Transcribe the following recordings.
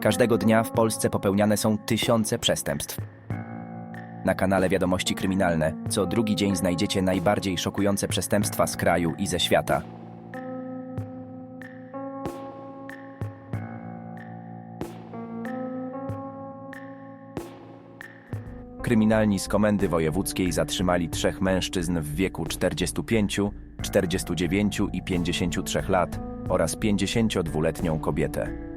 Każdego dnia w Polsce popełniane są tysiące przestępstw. Na kanale Wiadomości Kryminalne co drugi dzień znajdziecie najbardziej szokujące przestępstwa z kraju i ze świata. Kryminalni z Komendy Wojewódzkiej zatrzymali trzech mężczyzn w wieku 45, 49 i 53 lat oraz 52-letnią kobietę.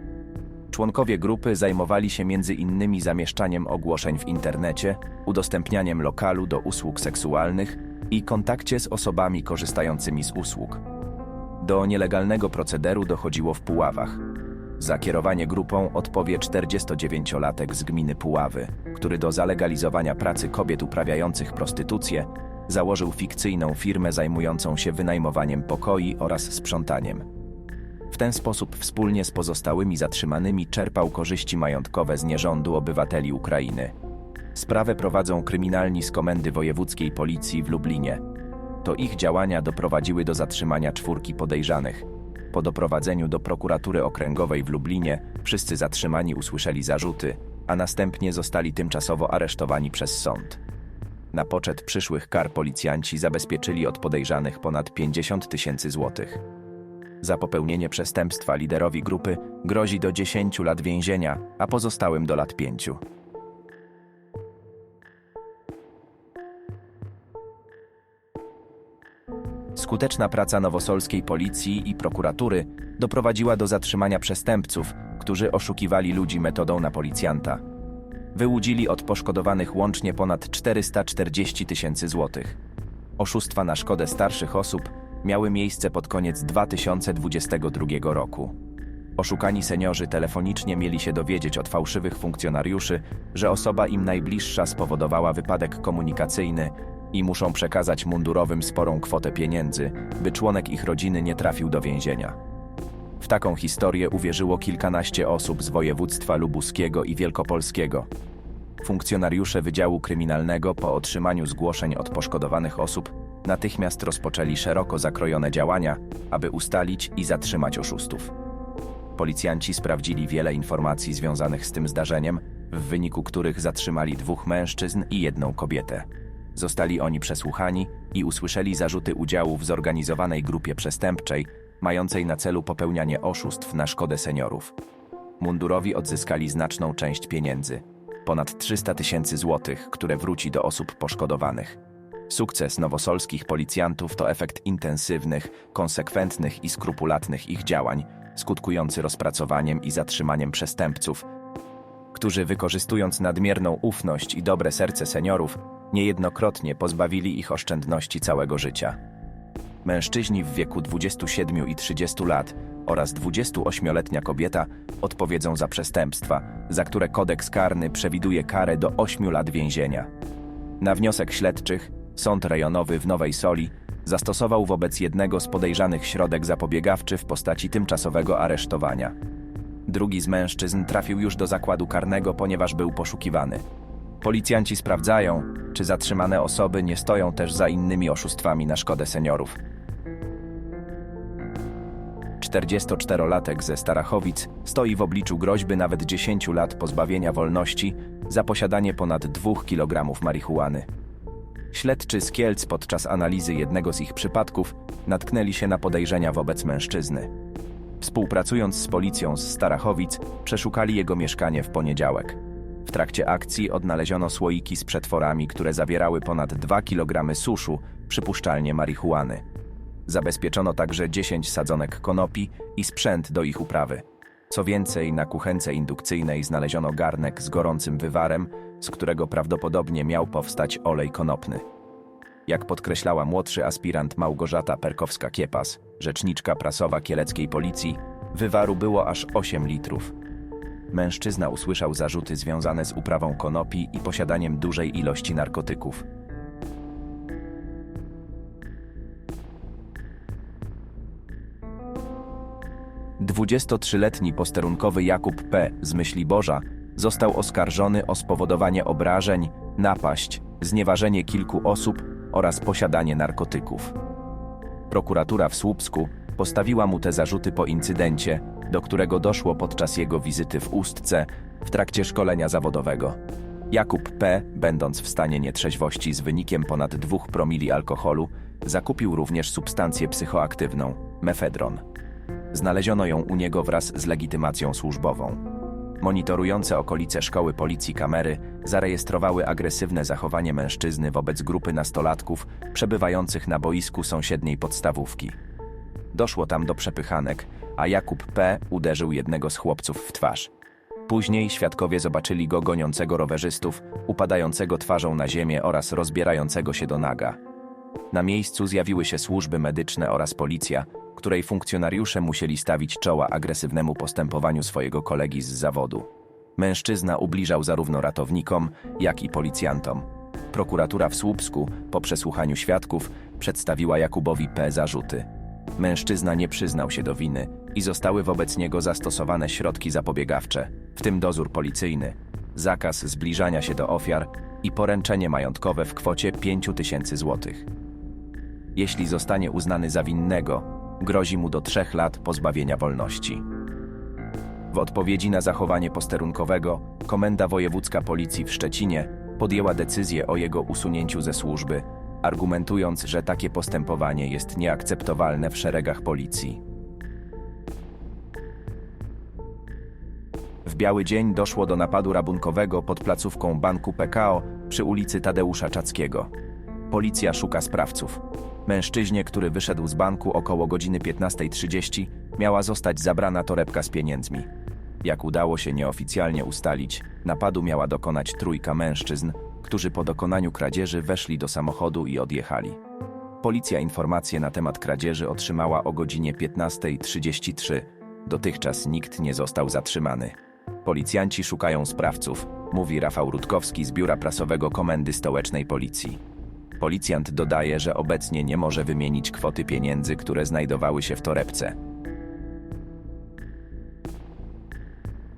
Członkowie grupy zajmowali się między innymi zamieszczaniem ogłoszeń w internecie, udostępnianiem lokalu do usług seksualnych i kontakcie z osobami korzystającymi z usług. Do nielegalnego procederu dochodziło w Puławach. Za kierowanie grupą odpowie 49-latek z gminy Puławy, który do zalegalizowania pracy kobiet uprawiających prostytucję założył fikcyjną firmę zajmującą się wynajmowaniem pokoi oraz sprzątaniem. W ten sposób wspólnie z pozostałymi zatrzymanymi czerpał korzyści majątkowe z nierządu obywateli Ukrainy. Sprawę prowadzą kryminalni z Komendy Wojewódzkiej Policji w Lublinie. To ich działania doprowadziły do zatrzymania czwórki podejrzanych. Po doprowadzeniu do prokuratury okręgowej w Lublinie wszyscy zatrzymani usłyszeli zarzuty, a następnie zostali tymczasowo aresztowani przez sąd. Na poczet przyszłych kar policjanci zabezpieczyli od podejrzanych ponad 50 tysięcy złotych. Za popełnienie przestępstwa liderowi grupy grozi do 10 lat więzienia, a pozostałym do lat 5. Skuteczna praca nowosolskiej policji i prokuratury doprowadziła do zatrzymania przestępców, którzy oszukiwali ludzi metodą na policjanta. Wyłudzili od poszkodowanych łącznie ponad 440 tysięcy złotych. Oszustwa na szkodę starszych osób miały miejsce pod koniec 2022 roku. Oszukani seniorzy telefonicznie mieli się dowiedzieć od fałszywych funkcjonariuszy, że osoba im najbliższa spowodowała wypadek komunikacyjny i muszą przekazać mundurowym sporą kwotę pieniędzy, by członek ich rodziny nie trafił do więzienia. W taką historię uwierzyło kilkanaście osób z województwa lubuskiego i wielkopolskiego. Funkcjonariusze Wydziału Kryminalnego po otrzymaniu zgłoszeń od poszkodowanych osób natychmiast rozpoczęli szeroko zakrojone działania, aby ustalić i zatrzymać oszustów. Policjanci sprawdzili wiele informacji związanych z tym zdarzeniem, w wyniku których zatrzymali dwóch mężczyzn i jedną kobietę. Zostali oni przesłuchani i usłyszeli zarzuty udziału w zorganizowanej grupie przestępczej, mającej na celu popełnianie oszustw na szkodę seniorów. Mundurowi odzyskali znaczną część pieniędzy ponad 300 tysięcy złotych, które wróci do osób poszkodowanych. Sukces nowosolskich policjantów to efekt intensywnych, konsekwentnych i skrupulatnych ich działań, skutkujący rozpracowaniem i zatrzymaniem przestępców, którzy wykorzystując nadmierną ufność i dobre serce seniorów, niejednokrotnie pozbawili ich oszczędności całego życia. Mężczyźni w wieku 27 i 30 lat oraz 28-letnia kobieta odpowiedzą za przestępstwa, za które kodeks karny przewiduje karę do 8 lat więzienia. Na wniosek śledczych Sąd Rejonowy w Nowej Soli zastosował wobec jednego z podejrzanych środek zapobiegawczy w postaci tymczasowego aresztowania. Drugi z mężczyzn trafił już do zakładu karnego, ponieważ był poszukiwany. Policjanci sprawdzają, czy zatrzymane osoby nie stoją też za innymi oszustwami na szkodę seniorów. 44-latek ze Starachowic stoi w obliczu groźby nawet 10 lat pozbawienia wolności za posiadanie ponad 2 kg marihuany. Śledczy z Kielc podczas analizy jednego z ich przypadków natknęli się na podejrzenia wobec mężczyzny. Współpracując z policją z Starachowic, przeszukali jego mieszkanie w poniedziałek. W trakcie akcji odnaleziono słoiki z przetworami, które zawierały ponad 2 kg suszu, przypuszczalnie marihuany. Zabezpieczono także 10 sadzonek konopi i sprzęt do ich uprawy. Co więcej, na kuchence indukcyjnej znaleziono garnek z gorącym wywarem, z którego prawdopodobnie miał powstać olej konopny. Jak podkreślała młodszy aspirant Małgorzata Perkowska-Kiepas, rzeczniczka prasowa kieleckiej policji, wywaru było aż 8 litrów. Mężczyzna usłyszał zarzuty związane z uprawą konopi i posiadaniem dużej ilości narkotyków. Dwudziestotrzyletni posterunkowy Jakub P. z Myśliborza został oskarżony o spowodowanie obrażeń, napaść, znieważenie kilku osób oraz posiadanie narkotyków. Prokuratura w Słupsku postawiła mu te zarzuty po incydencie, do którego doszło podczas jego wizyty w Ustce w trakcie szkolenia zawodowego. Jakub P., będąc w stanie nietrzeźwości z wynikiem ponad 2 promili alkoholu, zakupił również substancję psychoaktywną, mefedron. Znaleziono ją u niego wraz z legitymacją służbową. Monitorujące okolice szkoły policji kamery zarejestrowały agresywne zachowanie mężczyzny wobec grupy nastolatków przebywających na boisku sąsiedniej podstawówki. Doszło tam do przepychanek, a Jakub P. uderzył jednego z chłopców w twarz. Później świadkowie zobaczyli go goniącego rowerzystów, upadającego twarzą na ziemię oraz rozbierającego się do naga. Na miejscu zjawiły się służby medyczne oraz policja, której funkcjonariusze musieli stawić czoła agresywnemu postępowaniu swojego kolegi z zawodu. Mężczyzna ubliżał zarówno ratownikom, jak i policjantom. Prokuratura w Słupsku, po przesłuchaniu świadków, przedstawiła Jakubowi P. zarzuty. Mężczyzna nie przyznał się do winy i zostały wobec niego zastosowane środki zapobiegawcze, w tym dozór policyjny, zakaz zbliżania się do ofiar i poręczenie majątkowe w kwocie 5 tysięcy złotych. Jeśli zostanie uznany za winnego, grozi mu do trzech lat pozbawienia wolności. W odpowiedzi na zachowanie posterunkowego, Komenda Wojewódzka Policji w Szczecinie podjęła decyzję o jego usunięciu ze służby, argumentując, że takie postępowanie jest nieakceptowalne w szeregach policji. W biały dzień doszło do napadu rabunkowego pod placówką banku PKO przy ulicy Tadeusza Czackiego. Policja szuka sprawców. Mężczyźnie, który wyszedł z banku około godziny 15.30, miała zostać zabrana torebka z pieniędzmi. Jak udało się nieoficjalnie ustalić, napadu miała dokonać trójka mężczyzn, którzy po dokonaniu kradzieży weszli do samochodu i odjechali. Policja informacje na temat kradzieży otrzymała o godzinie 15.33. Dotychczas nikt nie został zatrzymany. Policjanci szukają sprawców, mówi Rafał Rutkowski z biura prasowego Komendy Stołecznej Policji. Policjant dodaje, że obecnie nie może wymienić kwoty pieniędzy, które znajdowały się w torebce.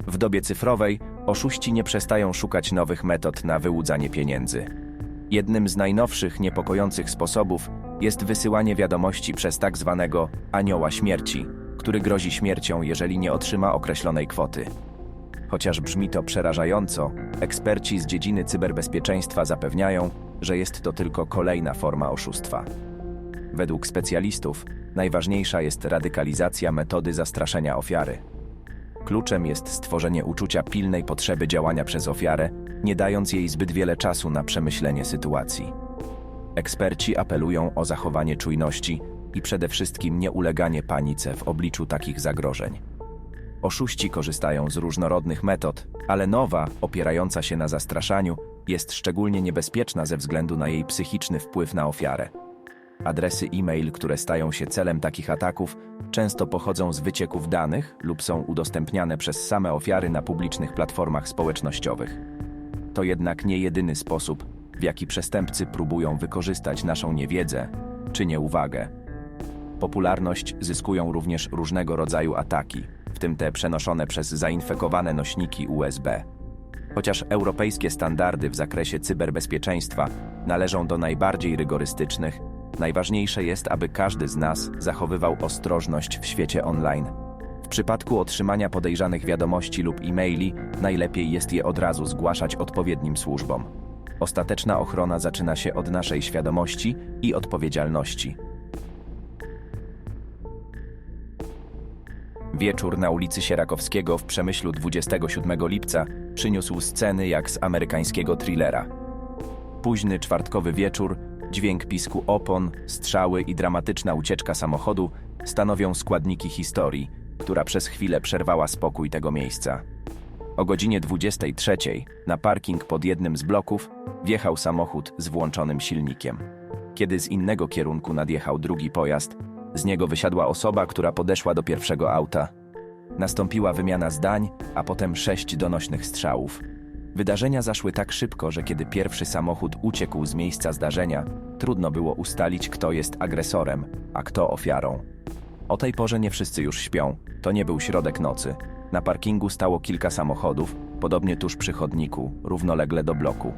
W dobie cyfrowej oszuści nie przestają szukać nowych metod na wyłudzanie pieniędzy. Jednym z najnowszych niepokojących sposobów jest wysyłanie wiadomości przez tak zwanego anioła śmierci, który grozi śmiercią, jeżeli nie otrzyma określonej kwoty. Chociaż brzmi to przerażająco, eksperci z dziedziny cyberbezpieczeństwa zapewniają, że jest to tylko kolejna forma oszustwa. Według specjalistów najważniejsza jest radykalizacja metody zastraszenia ofiary. Kluczem jest stworzenie uczucia pilnej potrzeby działania przez ofiarę, nie dając jej zbyt wiele czasu na przemyślenie sytuacji. Eksperci apelują o zachowanie czujności i przede wszystkim nieuleganie panice w obliczu takich zagrożeń. Oszuści korzystają z różnorodnych metod, ale nowa, opierająca się na zastraszaniu, jest szczególnie niebezpieczna ze względu na jej psychiczny wpływ na ofiarę. Adresy e-mail, które stają się celem takich ataków, często pochodzą z wycieków danych lub są udostępniane przez same ofiary na publicznych platformach społecznościowych. To jednak nie jedyny sposób, w jaki przestępcy próbują wykorzystać naszą niewiedzę czy nieuwagę. Popularność zyskują również różnego rodzaju ataki, w tym te przenoszone przez zainfekowane nośniki USB. Chociaż europejskie standardy w zakresie cyberbezpieczeństwa należą do najbardziej rygorystycznych, najważniejsze jest, aby każdy z nas zachowywał ostrożność w świecie online. W przypadku otrzymania podejrzanych wiadomości lub e-maili, najlepiej jest je od razu zgłaszać odpowiednim służbom. Ostateczna ochrona zaczyna się od naszej świadomości i odpowiedzialności. Wieczór na ulicy Sierakowskiego w Przemyślu 27 lipca przyniósł sceny jak z amerykańskiego thrillera. Późny czwartkowy wieczór, dźwięk pisku opon, strzały i dramatyczna ucieczka samochodu stanowią składniki historii, która przez chwilę przerwała spokój tego miejsca. O godzinie 23 na parking pod jednym z bloków wjechał samochód z włączonym silnikiem. Kiedy z innego kierunku nadjechał drugi pojazd, z niego wysiadła osoba, która podeszła do pierwszego auta. Nastąpiła wymiana zdań, a potem sześć donośnych strzałów. Wydarzenia zaszły tak szybko, że kiedy pierwszy samochód uciekł z miejsca zdarzenia, trudno było ustalić, kto jest agresorem, a kto ofiarą. O tej porze nie wszyscy już śpią. To nie był środek nocy. Na parkingu stało kilka samochodów, podobnie tuż przy chodniku, równolegle do bloku.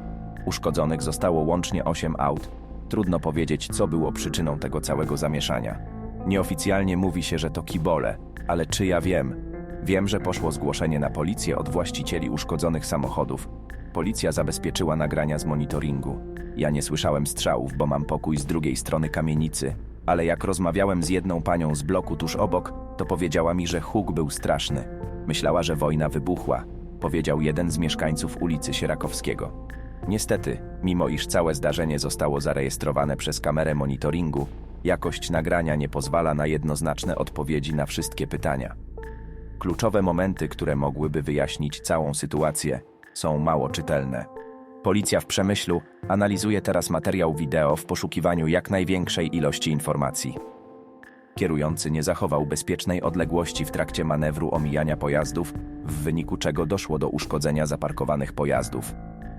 Uszkodzonych zostało łącznie 8 aut. Trudno powiedzieć, co było przyczyną tego całego zamieszania. Nieoficjalnie mówi się, że to kibole, ale czy ja wiem? Wiem, że poszło zgłoszenie na policję od właścicieli uszkodzonych samochodów. Policja zabezpieczyła nagrania z monitoringu. Ja nie słyszałem strzałów, bo mam pokój z drugiej strony kamienicy, ale jak rozmawiałem z jedną panią z bloku tuż obok, to powiedziała mi, że huk był straszny. Myślała, że wojna wybuchła, powiedział jeden z mieszkańców ulicy Sierakowskiego. Niestety, mimo iż całe zdarzenie zostało zarejestrowane przez kamerę monitoringu, jakość nagrania nie pozwala na jednoznaczne odpowiedzi na wszystkie pytania. Kluczowe momenty, które mogłyby wyjaśnić całą sytuację, są mało czytelne. Policja w Przemyślu analizuje teraz materiał wideo w poszukiwaniu jak największej ilości informacji. Kierujący nie zachował bezpiecznej odległości w trakcie manewru omijania pojazdów, w wyniku czego doszło do uszkodzenia zaparkowanych pojazdów.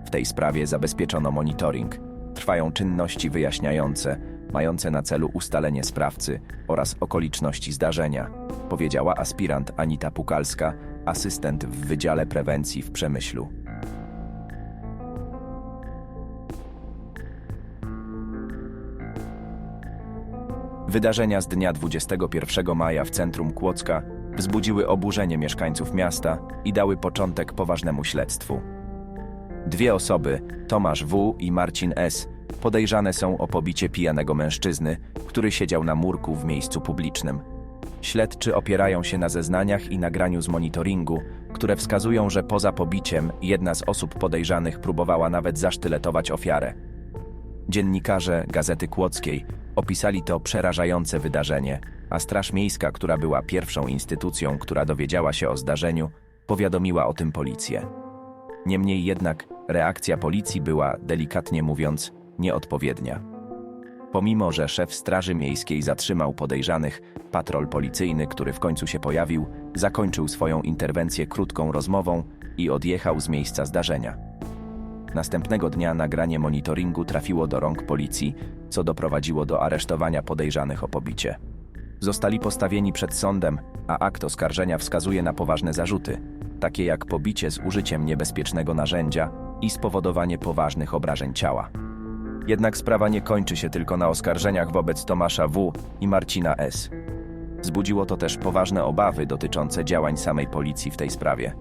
W tej sprawie zabezpieczono monitoring. Trwają czynności wyjaśniające, mające na celu ustalenie sprawcy oraz okoliczności zdarzenia, powiedziała aspirant Anita Pukalska, asystent w Wydziale Prewencji w Przemyślu. Wydarzenia z dnia 21 maja w centrum Kłodzka wzbudziły oburzenie mieszkańców miasta i dały początek poważnemu śledztwu. Dwie osoby, Tomasz W. i Marcin S., podejrzane są o pobicie pijanego mężczyzny, który siedział na murku w miejscu publicznym. Śledczy opierają się na zeznaniach i nagraniu z monitoringu, które wskazują, że poza pobiciem jedna z osób podejrzanych próbowała nawet zasztyletować ofiarę. Dziennikarze Gazety Kłodzkiej opisali to przerażające wydarzenie, a Straż Miejska, która była pierwszą instytucją, która dowiedziała się o zdarzeniu, powiadomiła o tym policję. Niemniej jednak reakcja policji była, delikatnie mówiąc, nieodpowiednia. Pomimo, że szef Straży Miejskiej zatrzymał podejrzanych, patrol policyjny, który w końcu się pojawił, zakończył swoją interwencję krótką rozmową i odjechał z miejsca zdarzenia. Następnego dnia nagranie monitoringu trafiło do rąk policji, co doprowadziło do aresztowania podejrzanych o pobicie. Zostali postawieni przed sądem, a akt oskarżenia wskazuje na poważne zarzuty, takie jak pobicie z użyciem niebezpiecznego narzędzia i spowodowanie poważnych obrażeń ciała. Jednak sprawa nie kończy się tylko na oskarżeniach wobec Tomasza W. i Marcina S. Zbudziło to też poważne obawy dotyczące działań samej policji w tej sprawie.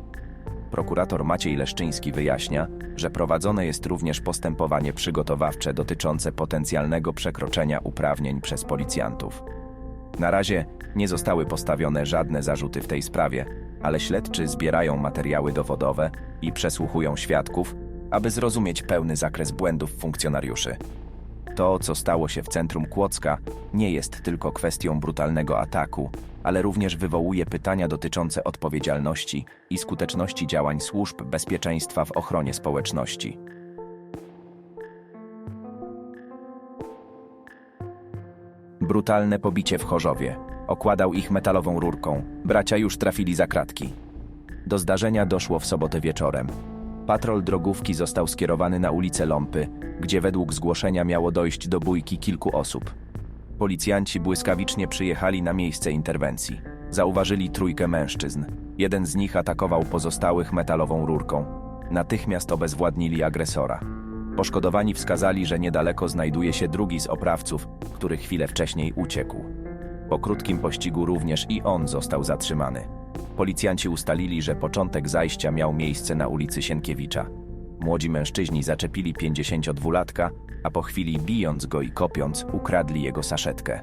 Prokurator Maciej Leszczyński wyjaśnia, że prowadzone jest również postępowanie przygotowawcze dotyczące potencjalnego przekroczenia uprawnień przez policjantów. Na razie nie zostały postawione żadne zarzuty w tej sprawie, ale śledczy zbierają materiały dowodowe i przesłuchują świadków, aby zrozumieć pełny zakres błędów funkcjonariuszy. To, co stało się w centrum Kłodzka, nie jest tylko kwestią brutalnego ataku, ale również wywołuje pytania dotyczące odpowiedzialności i skuteczności działań służb bezpieczeństwa w ochronie społeczności. Brutalne pobicie w Chorzowie. Okładał ich metalową rurką. Bracia już trafili za kratki. Do zdarzenia doszło w sobotę wieczorem. Patrol drogówki został skierowany na ulicę Ląpy, gdzie według zgłoszenia miało dojść do bójki kilku osób. Policjanci błyskawicznie przyjechali na miejsce interwencji. Zauważyli trójkę mężczyzn. Jeden z nich atakował pozostałych metalową rurką. Natychmiast obezwładnili agresora. Poszkodowani wskazali, że niedaleko znajduje się drugi z oprawców, który chwilę wcześniej uciekł. Po krótkim pościgu również i on został zatrzymany. Policjanci ustalili, że początek zajścia miał miejsce na ulicy Sienkiewicza. Młodzi mężczyźni zaczepili 52-latka, a po chwili bijąc go i kopiąc, ukradli jego saszetkę.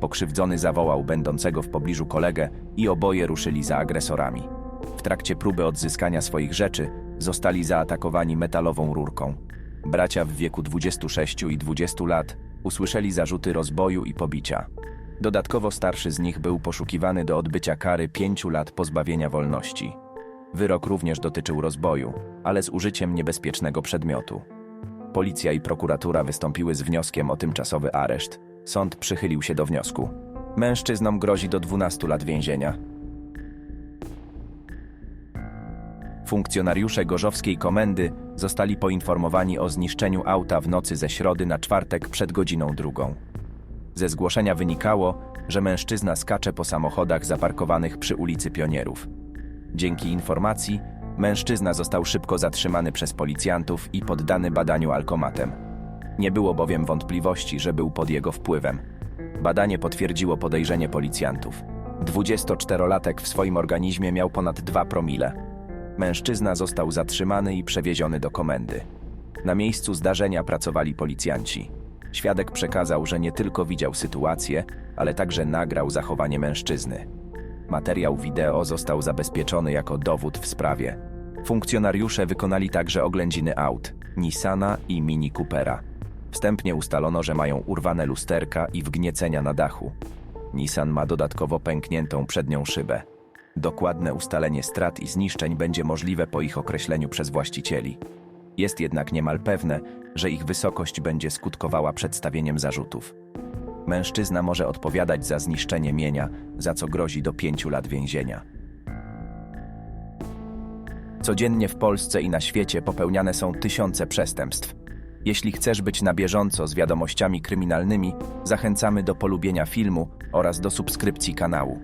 Pokrzywdzony zawołał będącego w pobliżu kolegę i oboje ruszyli za agresorami. W trakcie próby odzyskania swoich rzeczy zostali zaatakowani metalową rurką. Bracia w wieku 26 i 20 lat usłyszeli zarzuty rozboju i pobicia. Dodatkowo starszy z nich był poszukiwany do odbycia kary pięciu lat pozbawienia wolności. Wyrok również dotyczył rozboju, ale z użyciem niebezpiecznego przedmiotu. Policja i prokuratura wystąpiły z wnioskiem o tymczasowy areszt. Sąd przychylił się do wniosku. Mężczyznom grozi do 12 lat więzienia. Funkcjonariusze gorzowskiej komendy zostali poinformowani o zniszczeniu auta w nocy ze środy na czwartek przed godziną drugą. Ze zgłoszenia wynikało, że mężczyzna skacze po samochodach zaparkowanych przy ulicy Pionierów. Dzięki informacji, mężczyzna został szybko zatrzymany przez policjantów i poddany badaniu alkomatem. Nie było bowiem wątpliwości, że był pod jego wpływem. Badanie potwierdziło podejrzenie policjantów. 24-latek w swoim organizmie miał ponad 2 promile. Mężczyzna został zatrzymany i przewieziony do komendy. Na miejscu zdarzenia pracowali policjanci. Świadek przekazał, że nie tylko widział sytuację, ale także nagrał zachowanie mężczyzny. Materiał wideo został zabezpieczony jako dowód w sprawie. Funkcjonariusze wykonali także oględziny aut Nissana i Mini Coopera. Wstępnie ustalono, że mają urwane lusterka i wgniecenia na dachu. Nissan ma dodatkowo pękniętą przednią szybę. Dokładne ustalenie strat i zniszczeń będzie możliwe po ich określeniu przez właścicieli. Jest jednak niemal pewne, że ich wysokość będzie skutkowała przedstawieniem zarzutów. Mężczyzna może odpowiadać za zniszczenie mienia, za co grozi do pięciu lat więzienia. Codziennie w Polsce i na świecie popełniane są tysiące przestępstw. Jeśli chcesz być na bieżąco z wiadomościami kryminalnymi, zachęcamy do polubienia filmu oraz do subskrypcji kanału.